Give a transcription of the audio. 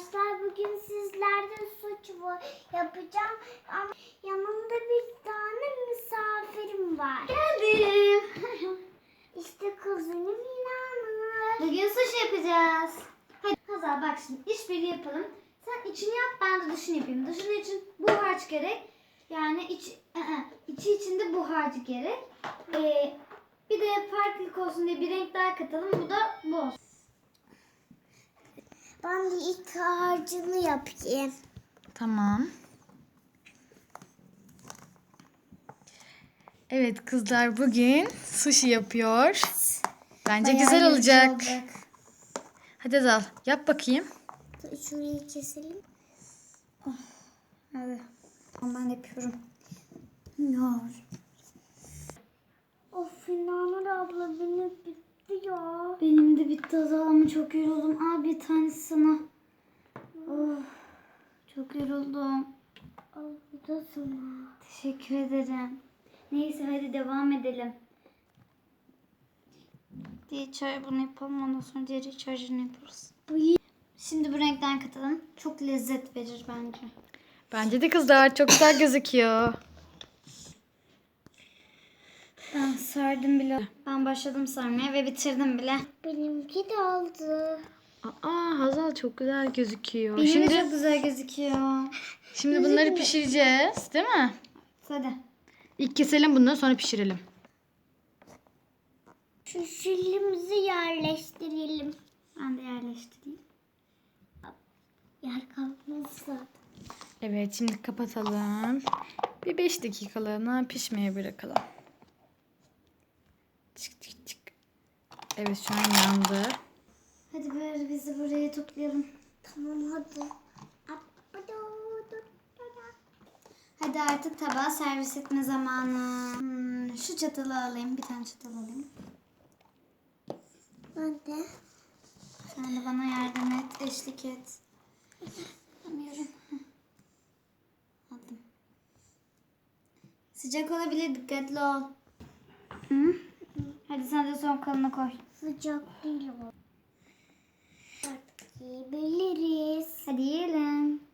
arkadaşlar. Bugün sizlerle suç bu- yapacağım. Ama yanımda bir tane misafirim var. Geldim. İşte kuzenim İnanır. Bugün sushi yapacağız. Hadi Hazal bak şimdi işbirliği yapalım. Sen içini yap ben de dışını yapayım. Dışını için bu harç gerek. Yani iç, ı-ı, içi içinde bu harcı gerek. Ee, bir de farklılık olsun diye bir renk daha katalım. Bu da bu olsun. Ben de ilk harcını yapayım. Tamam. Evet kızlar bugün sushi yapıyor. Bence Bayağı güzel yorucu olacak. Hadi Azal yap bakayım. Şurayı keselim. Hadi. Ben yapıyorum. De bitti Hazal ama çok yoruldum. Al bir sana. Oh, çok yoruldum. Al bu da sana. Teşekkür ederim. Neyse hadi devam edelim. Diğer çay bunu yapalım ondan sonra diğer iç harcını yaparız. Şimdi bu renkten katalım. Çok lezzet verir bence. Bence de kızlar çok güzel gözüküyor. Ben sardım bile. Ben başladım sarmaya ve bitirdim bile. Benimki de oldu. Aa Hazal çok güzel gözüküyor. Benim Şimdi çok güzel gözüküyor. şimdi bunları pişireceğiz, değil mi? Hadi. İlk keselim bunları sonra pişirelim. Şu şilimizi yerleştirelim. Ben de yerleştireyim. Yer kalmaz zaten. Evet şimdi kapatalım. Bir 5 dakikalığına pişmeye bırakalım. Evet şu an yandı. Hadi böyle bizi buraya toplayalım. Tamam hadi. Hadi artık tabağa servis etme zamanı. Hmm, şu çatalı alayım. Bir tane çatal alayım. Ben de. Sen de bana yardım et, eşlik et. Yapamıyorum. Heh. Aldım. Sıcak olabilir, dikkatli ol. Hı? Hadi sen de son kalını koy. Sıcak değil bu. Artık yiyebiliriz. Hadi yiyelim.